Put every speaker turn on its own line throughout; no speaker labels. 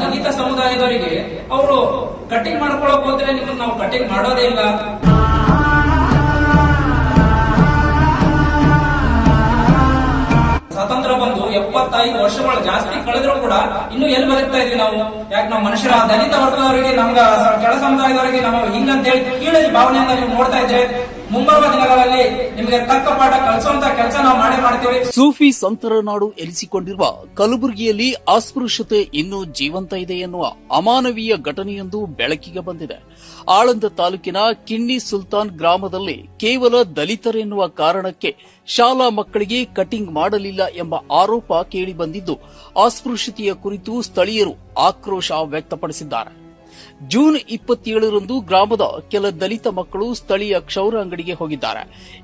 ದಲಿತ ಸಮುದಾಯದವರಿಗೆ ಅವರು ಕಟಿಂಗ್ ಮಾಡ್ಕೊಳಕ್ ಹೋದ್ರೆ ನಿಮ್ಮನ್ನ ನಾವು ಕಟಿಂಗ್ ಮಾಡೋದೇ ಇಲ್ಲ. ಸ್ವಾತಂತ್ರ್ಯ ಬಂದು ಎಪ್ಪತ್ತೈದು ವರ್ಷಗಳು ಜಾಸ್ತಿ ಕಳೆದ್ರು ಕೂಡ ಇನ್ನು ಎಲ್ಲಿ ಬದುಕ್ತಾ ಇದ್ವಿ ನಾವು? ಯಾಕೆ ನಮ್ಮ ಮನುಷ್ಯರ ದಲಿತ ವರ್ಗದವರಿಗೆ ನಮ್ಗ ಕೆಳ ಸಮುದಾಯದವರಿಗೆ, ನಮ್ಮ ಹಿಂಗಂತೇಳಿ ಕೀಳಿ ಭಾವನೆಯಿಂದ ನೀವು ನೋಡ್ತಾ ಇದ್ರೆ ಮುಂಬರುವ ದಿನಗಳಲ್ಲಿ ನಿಮಗೆ ತಕ್ಕ ಪಾಠ ಕಲಿಸುವಂತ ಕೆಲಸ ನಾವು ಮಾಡೇ ಮಾಡ್ತೀವಿ.
ಸೂಫಿ ಸಂತರ ನಾಡು ಎನಿಸಿಕೊಂಡಿರುವ ಕಲಬುರಗಿಯಲ್ಲಿ ಅಸ್ಪೃಶ್ಯತೆ ಇನ್ನೂ ಜೀವಂತ ಇದೆ ಎನ್ನುವ ಅಮಾನವೀಯ ಘಟನೆಯೊಂದು ಬೆಳಕಿಗೆ ಬಂದಿದೆ. ಆಳಂದ ತಾಲೂಕಿನ ಕಿನ್ನಿ ಸುಲ್ತಾನ್ ಗ್ರಾಮದಲ್ಲಿ ಕೇವಲ ದಲಿತರೆನ್ನುವ ಕಾರಣಕ್ಕೆ ಶಾಲಾ ಮಕ್ಕಳಿಗೆ ಕಟಿಂಗ್ ಮಾಡಲಿಲ್ಲ ಎಂಬ ಆರೋಪ ಕೇಳಿಬಂದಿದ್ದು ಅಸ್ಪೃಶ್ಯತೆಯ ಕುರಿತು ಸ್ಥಳೀಯರು ಆಕ್ರೋಶ ವ್ಯಕ್ತಪಡಿಸಿದ್ದಾರೆ. ಜೂನ್ ಇಪ್ಪತ್ತೇಳರಂದು ಗ್ರಾಮದ ಕೆಲ ದಲಿತ ಮಕ್ಕಳು ಸ್ಥಳೀಯ ಕ್ಷೌರ ಅಂಗಡಿಗೆ ಹೋಗಿದ್ದಾರೆ.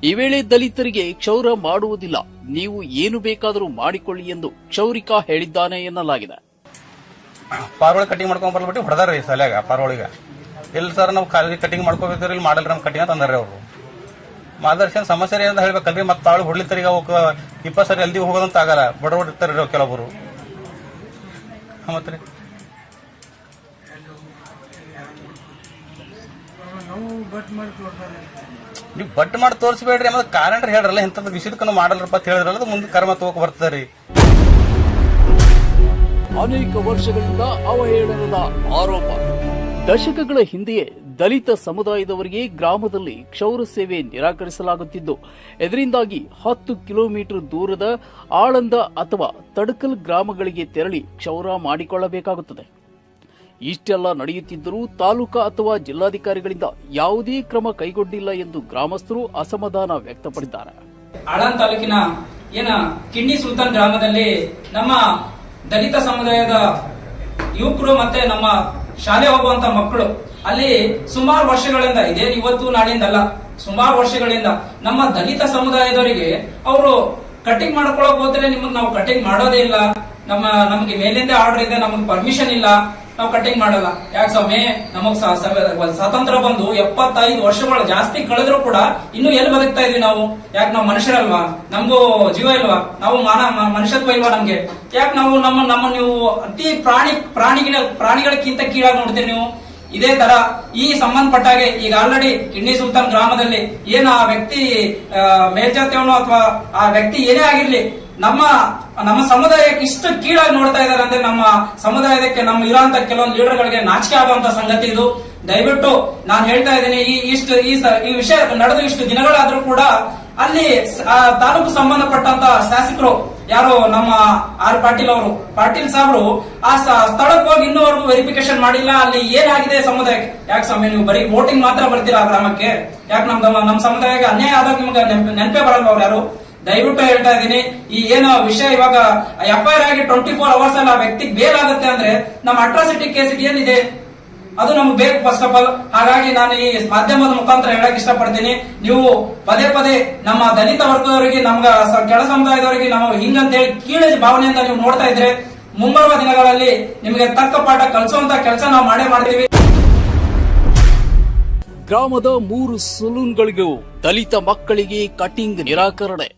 ಈ ವೇಳೆ ದಲಿತರಿಗೆ ಕ್ಷೌರ ಮಾಡುವುದಿಲ್ಲ. ನೀವು ಏನು ಬೇಕಾದರೂ ಮಾಡಿಕೊಳ್ಳಿ ಎಂದು ಕ್ಷೌರಿಕ ಹೇಳಿದ್ದಾನೆ ಎನ್ನಲಾಗಿದೆ.
ಪಾರ್ವಳಿ ಕಟಿಂಗ್ ಮಾಡ್ಕೊಂಡ್ ಬರ್ಬಿಟ್ಟು ಹೊಡೆದಾರ ಈ ಸಲ್ಯಾಗ, ಪಾರ್ವಳಿಗ. ಇಲ್ಲಿ ಸರ್, ನಾವು ಕಾಲಿಗೆ ಕಟಿಂಗ್ ಮಾಡ್ಕೋಬೇಕ್ರಿ ಇಲ್ಲಿ ಮಾಡಲ್ರಿ ನಮ್ಮ ಕಟಿಂಗ್ ಅಂತ ಅಂದಾರೆ ಅವರು. ಮಾದರ್ಶನ್ ಸಮಸ್ಯೆ ಏನಂತ ಹೇಳ್ಬೇಕಲ್ರಿ, ಮತ್ತೆ ತಾಳು ಹೊಡ್ಲಿತ್ತಾರ ಈಗ ಅವಕ್ಕೆ ಇಪ್ಪತ್ತು ಸರಿ ಎಲ್ದಿ ಹೋಗೋದಂತ ಆಗಲ್ಲ. ಬಡವರು ಇರ್ತಾರೆ ನೀವು ಬಟ್ ಮಾಡಿ ತೋರಿಸ್ಬೇಡ್ರಿ ಆಮೇಲೆ ಕಾರಣ ಹೇಳ್ರಲ್ಲ, ಇಂಥದ್ದು ವಿಷಯಕ್ಕ ಮಾಡಲ್ರಪ್ಪ ಅಂತ ಹೇಳಿದ್ರಲ್ಲ, ಅದು ಮುಂದೆ ಕರ್ಮ ತಗೋಕ್ ಬರ್ತದೆ ರೀ.
ಅನೇಕ ವರ್ಷಗಳಿಂದ ಅವಹೇಳನದ ಆರೋಪ. ದಶಕಗಳ ಹಿಂದೆಯೇ ದಲಿತ ಸಮುದಾಯದವರಿಗೆ ಗ್ರಾಮದಲ್ಲಿ ಕ್ಷೌರ ಸೇವೆ ನಿರಾಕರಿಸಲಾಗುತ್ತಿದ್ದು, ಇದರಿಂದಾಗಿ ಹತ್ತು ಕಿಲೋಮೀಟರ್ ದೂರದ ಆಳಂದ ಅಥವಾ ತಡಕಲ್ ಗ್ರಾಮಗಳಿಗೆ ತೆರಳಿ ಕ್ಷೌರ ಮಾಡಿಕೊಳ್ಳಬೇಕಾಗುತ್ತದೆ. ಇಷ್ಟೆಲ್ಲ ನಡೆಯುತ್ತಿದ್ದರೂ ತಾಲೂಕಾ ಅಥವಾ ಜಿಲ್ಲಾಧಿಕಾರಿಗಳಿಂದ ಯಾವುದೇ ಕ್ರಮ ಕೈಗೊಂಡಿಲ್ಲ ಎಂದು ಗ್ರಾಮಸ್ಥರು ಅಸಮಾಧಾನ ವ್ಯಕ್ತಪಡಿದ್ದಾರೆ.
ಆಳಂದ್ ತಾಲೂಕಿನ ಏನ ಕಿಂಡಿ ಸುಲ್ತಾನ್ ಗ್ರಾಮದಲ್ಲಿ ನಮ್ಮ ದಲಿತ ಸಮುದಾಯದ ಯುವಕರು ಮತ್ತೆ ನಮ್ಮ ಶಾಲೆ ಹೋಗುವಂತ ಮಕ್ಕಳು, ಅಲ್ಲಿ ಸುಮಾರು ವರ್ಷಗಳಿಂದ ಇದೇನು ಇವತ್ತು ನಾಳಿಂದ ಅಲ್ಲ ಸುಮಾರು ವರ್ಷಗಳಿಂದ ನಮ್ಮ ದಲಿತ ಸಮುದಾಯದವರಿಗೆ ಅವರು ಕಟಿಂಗ್ ಮಾಡ್ಕೊಳಕ್ ಹೋದ್ರೆ ನಿಮಗೆ ನಾವು ಕಟಿಂಗ್ ಮಾಡೋದೇ ಇಲ್ಲ. ನಮ್ಮ, ನಮಗೆ ಮೇಲಿಂದ ಆರ್ಡರ್ ಇದೆ, ನಮಗೆ ಪರ್ಮಿಷನ್ ಇಲ್ಲ. ನಾವು ಕಟಿಂಗ್ ಮಾಡಲ್ಲ. ಯಾಕೆ ಸ್ವಾಮಿ? ನಮಗ್ ಸ್ವಾತಂತ್ರ್ಯ ಬಂದು ಎಪ್ಪತ್ತೈದು ವರ್ಷಗಳು ಜಾಸ್ತಿ ಕಳೆದ್ರು ಕೂಡ ಇನ್ನು ಎಲ್ಲಿ ಬದುಕ್ತಾ ಇದ್ವಿ ನಾವು? ಯಾಕೆ ನಾವು ಮನುಷ್ಯರಲ್ವಾ? ನಮಗೂ ಜೀವ ಇಲ್ವಾ? ನಾವು ಮಾನ ಮನುಷ್ಯತ್ವ ಇಲ್ವಾ ನಮ್ಗೆ? ಯಾಕೆ ನಾವು ನಮ್ಮ ನಮ್ಮ ನೀವು ಅತಿ ಪ್ರಾಣಿ ಪ್ರಾಣಿಗಳ ಪ್ರಾಣಿಗಳಕ್ಕಿಂತ ಕೀಳಾಗಿ ನೋಡ್ತೀರಿ ನೀವು? ಇದೇ ತರ ಈ ಸಂಬಂಧಪಟ್ಟಾಗೆ ಈಗ ಆಲ್ರೆಡಿ ಕಿಡ್ನಿ ಸುಲ್ತಾನ್ ಗ್ರಾಮದಲ್ಲಿ ಏನು ಆ ವ್ಯಕ್ತಿ ಮೇಲ್ಜಾತಿಯವನು ಅಥವಾ ಆ ವ್ಯಕ್ತಿ ಏನೇ ಆಗಿರ್ಲಿ ನಮ್ಮ ನಮ್ಮ ಸಮುದಾಯಕ್ಕೆ ಇಷ್ಟು ಕೀಳಾಗಿ ನೋಡ್ತಾ ಇದ್ದಾರೆ ಅಂದ್ರೆ ನಮ್ಮ ಸಮುದಾಯಕ್ಕೆ, ನಮ್ಮ ಇರೋಂತ ಕೆಲವೊಂದು ಲೀಡರ್ಗಳಿಗೆ ನಾಚಿಕೆ ಆಗುವಂತ ಸಂಗತಿ ಇದು. ದಯವಿಟ್ಟು ನಾನು ಹೇಳ್ತಾ ಇದ್ದೀನಿ, ಈ ಇಷ್ಟು, ಈ ಈ ವಿಷಯ ನಡೆದು ಇಷ್ಟು ದಿನಗಳಾದ್ರೂ ಕೂಡ ಅಲ್ಲಿ ತಾಲೂಕು ಸಂಬಂಧಪಟ್ಟಂತ ಶಾಸಕರು ಯಾರು ನಮ್ಮ ಆರ್ ಪಾಟೀಲ್ ಅವರು, ಪಾಟೀಲ್ ಸಾಬ್ರು, ಆ ಸ್ಥಳಕ್ಕೆ ಹೋಗಿ ಇನ್ನೂವರೆಗೂ ವೆರಿಫಿಕೇಶನ್ ಮಾಡಿಲ್ಲ, ಅಲ್ಲಿ ಏನಾಗಿದೆ ಸಮುದಾಯಕ್ಕೆ? ಯಾಕೆ ಸ್ವಾಮಿ, ನೀವು ಬರೀ ವೋಟಿಂಗ್ ಮಾತ್ರ ಬರ್ತೀರಾ ಆ ಗ್ರಾಮಕ್ಕೆ ಯಾಕೆ ನಮ್ಮ ನಮ್ಮ ಸಮುದಾಯಕ್ಕೆ ಅನ್ಯಾಯ ಆದಾಗ ನಿಮ್ಗೆ ನೆನ್ಪೆ- ಬರಲ್ಲ ಅವ್ರು ಯಾರು? ದಯವಿಟ್ಟು ಹೇಳ್ತಾ ಇದ್ದೀನಿ, ಈ ಏನು ವಿಷಯ ಇವಾಗ ಎಫ್ ಆಗಿ ಟ್ವೆಂಟಿ ಫೋರ್ ಅವರ್ಸ್ ಅಲ್ಲಿ ಆ ವ್ಯಕ್ತಿಗೆ ಬೇಲ್ ಆಗುತ್ತೆ ಅಂದ್ರೆ ನಮ್ಮ ಅಟ್ರಾಸಿಟಿ ಕೇಸಿಗೆ ಏನಿದೆ? ಅದು ನಮ್ಗೆ ಬೇಕು ಫಸ್ಟ್ ಆಫ್ ಆಲ್ ಹಾಗಾಗಿ ನಾನು ಈ ಮಾಧ್ಯಮದ ಮುಖಾಂತರ ಹೇಳಕ್ ಇಷ್ಟಪಡ್ತೀನಿ. ನೀವು ಪದೇ ಪದೇ ನಮ್ಮ ದಲಿತ ವರ್ಗದವರಿಗೆ, ನಮ್ಗ ಕೆಳ ಸಮುದಾಯದವರಿಗೆ ನಾವು ಹಿಂಗಂತೇಳಿ ಕೀಳ ಭಾವನೆಯಿಂದ ನೀವು ನೋಡ್ತಾ ಇದ್ರೆ ಮುಂಬರುವ ದಿನಗಳಲ್ಲಿ ನಿಮಗೆ ತಕ್ಕ ಪಾಠ ಕಲಿಸುವಂತ ಕೆಲಸ ನಾವು ಮಾಡೇ ಮಾಡ್ತೀವಿ.
ಗ್ರಾಮದ ಮೂರು ಸಲೂನ್ಗಳಿಗೂ ದಲಿತ ಮಕ್ಕಳಿಗೆ ಕಟಿಂಗ್ ನಿರಾಕರಣೆ.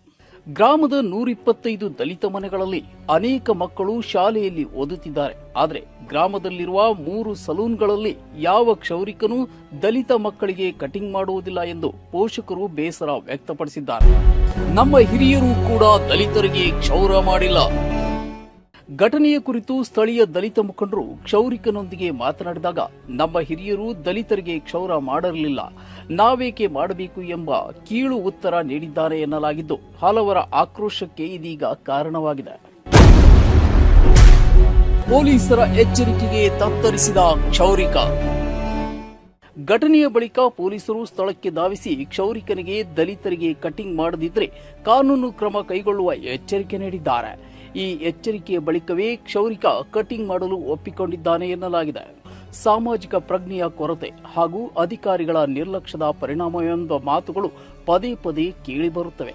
ಗ್ರಾಮದ ನೂರಿಪ್ಪತ್ತೈದು ದಲಿತ ಮನೆಗಳಲ್ಲಿ ಅನೇಕ ಮಕ್ಕಳು ಶಾಲೆಯಲ್ಲಿ ಓದುತ್ತಿದ್ದಾರೆ. ಆದರೆ ಗ್ರಾಮದಲ್ಲಿರುವ ಮೂರು ಸಲೂನ್ಗಳಲ್ಲಿ ಯಾವ ಕ್ಷೌರಿಕನೂ ದಲಿತ ಮಕ್ಕಳಿಗೆ ಕಟಿಂಗ್ ಮಾಡುವುದಿಲ್ಲ ಎಂದು ಪೋಷಕರು ಬೇಸರ ವ್ಯಕ್ತಪಡಿಸಿದ್ದಾರೆ. ನಮ್ಮ ಹಿರಿಯರು ಕೂಡ ದಲಿತರಿಗೆ ಕ್ಷೌರ ಮಾಡಿಲ್ಲ. ಘಟನೆಯ ಕುರಿತು ಸ್ಥಳೀಯ ದಲಿತ ಮುಖಂಡರು ಕ್ಷೌರಿಕನೊಂದಿಗೆ ಮಾತನಾಡಿದಾಗ, ನಮ್ಮ ಹಿರಿಯರು ದಲಿತರಿಗೆ ಕ್ಷೌರ ಮಾಡಿರಲಿಲ್ಲ ನಾವೇಕೆ ಮಾಡಬೇಕು ಎಂಬ ಕೀಳು ಉತ್ತರ ನೀಡಿದ್ದಾರೆ ಎನ್ನಲಾಗಿದ್ದು, ಹಲವರ ಆಕ್ರೋಶಕ್ಕೆ ಇದೀಗ ಕಾರಣವಾಗಿದೆ. ಪೊಲೀಸರ ಎಚ್ಚರಿಕೆಗೆ ತತ್ತರಿಸಿದ ಕ್ಷೌರಿಕ. ಘಟನೆಯ ಬಳಿಕ ಪೊಲೀಸರು ಸ್ಥಳಕ್ಕೆ ಧಾವಿಸಿ ಕ್ಷೌರಿಕನಿಗೆ ದಲಿತರಿಗೆ ಕಟಿಂಗ್ ಮಾಡದಿದ್ದರೆ ಕಾನೂನು ಕ್ರಮ ಕೈಗೊಳ್ಳುವ ಎಚ್ಚರಿಕೆ ನೀಡಿದ್ದಾರೆ. ಈ ಎಚ್ಚರಿಕೆಯ ಬಳಿಕವೇ ಕ್ಷೌರಿಕ ಕಟಿಂಗ್ ಮಾಡಲು ಒಪ್ಪಿಕೊಂಡಿದ್ದಾನೆ ಎನ್ನಲಾಗಿದೆ. ಸಾಮಾಜಿಕ ಪ್ರಜ್ಞೆಯ ಕೊರತೆ ಹಾಗೂ ಅಧಿಕಾರಿಗಳ ನಿರ್ಲಕ್ಷ್ಯದ ಪರಿಣಾಮ ಎಂಬ ಮಾತುಗಳು ಪದೇ ಪದೇ ಕೇಳಿಬರುತ್ತವೆ